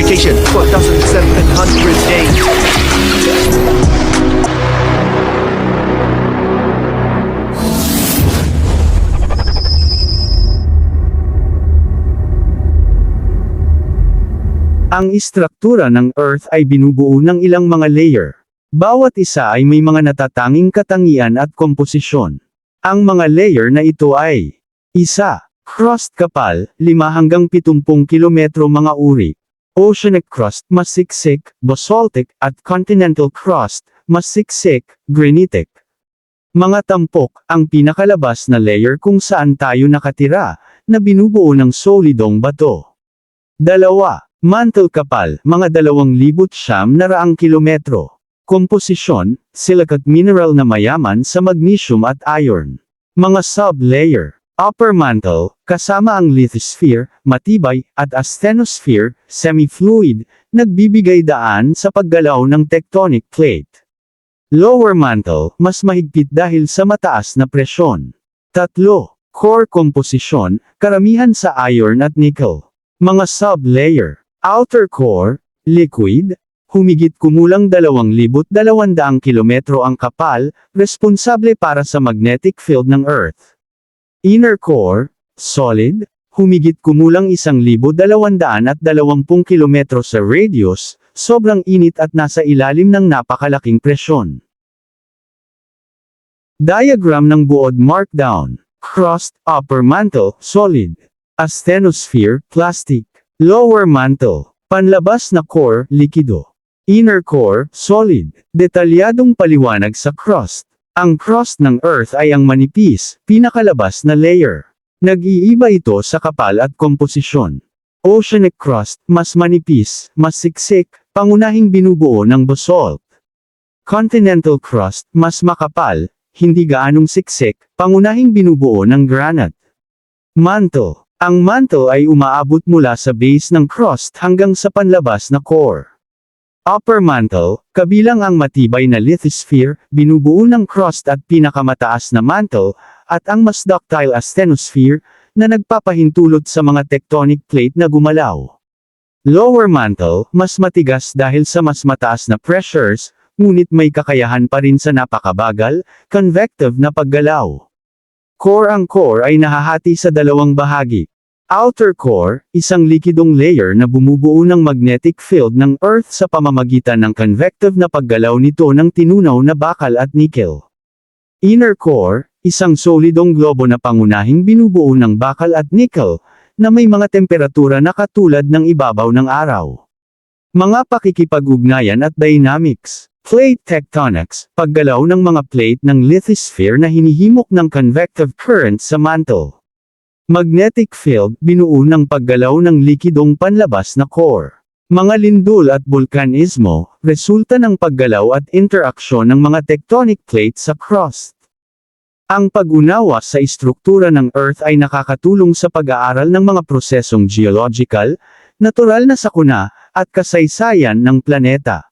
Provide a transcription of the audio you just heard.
Vegetation 4,700 days. Ang istruktura ng Earth ay binubuo ng ilang mga layer. Bawat isa ay may mga natatanging katangian at komposisyon. Ang mga layer na ito ay isa, Crust kapal, 5 hanggang 70 kilometro mga uri. Oceanic crust, mas siksik, basaltic, at continental crust, mas siksik, granitic. Mga tampok, ang pinakalabas na layer kung saan tayo nakatira, na binubuo ng solidong bato. Dalawa, mantle kapal, mga dalawang libot siyam na raang kilometro. Komposisyon, silicate mineral na mayaman sa magnesium at iron. Mga sub-layer, upper mantle, kasama ang lithosphere, matibay, at asthenosphere, semi-fluid, nagbibigay daan sa paggalaw ng tectonic plate. Lower mantle, mas mahigpit dahil sa mataas na presyon. Tatlo, core composition, karamihan sa iron at nickel. Mga sub-layer, outer core, liquid, humigit kumulang 2,200 kilometro ang kapal, responsable para sa magnetic field ng Earth. Inner core, solid, humigit kumulang 1,220 kilometro sa radius, sobrang init at nasa ilalim ng napakalaking presyon. Diagram ng buod markdown. Crust, upper mantle, solid. Asthenosphere, plastic. Lower mantle, panlabas na core, likido. Inner core, solid. Detalyadong paliwanag sa crust. Ang crust ng Earth ay ang manipis, pinakalabas na layer. Nag-iiba ito sa kapal at komposisyon. Oceanic crust, mas manipis, mas siksik, pangunahing binubuo ng basalt. Continental crust, mas makapal, hindi gaanong siksik, pangunahing binubuo ng granite. Mantle. Ang mantle ay umaabot mula sa base ng crust hanggang sa panlabas na core. Upper mantle, kabilang ang matibay na lithosphere, binubuo ng crust at pinakamataas na mantle, at ang mas ductile asthenosphere, na nagpapahintulot sa mga tectonic plate na gumalaw. Lower mantle, mas matigas dahil sa mas mataas na pressures, ngunit may kakayahan pa rin sa napakabagal, convective na paggalaw. Core ang core ay nahahati sa dalawang bahagi. Outer core, isang likidong layer na bumubuo ng magnetic field ng Earth sa pamamagitan ng convective na paggalaw nito ng tinunaw na bakal at nickel. Inner core, isang solidong globo na pangunahing binubuo ng bakal at nickel, na may mga temperatura na katulad ng ibabaw ng araw. Mga pakikipag-ugnayan at dynamics. Plate tectonics, paggalaw ng mga plate ng lithosphere na hinihimok ng convective current sa mantle. Magnetic field, binuo ng paggalaw ng likidong panlabas na core. Mga lindol at vulkanismo, resulta ng paggalaw at interaksyon ng mga tectonic plates sa crust. Ang pag-unawa sa istruktura ng Earth ay nakakatulong sa pag-aaral ng mga prosesong geological, natural na sakuna, at kasaysayan ng planeta.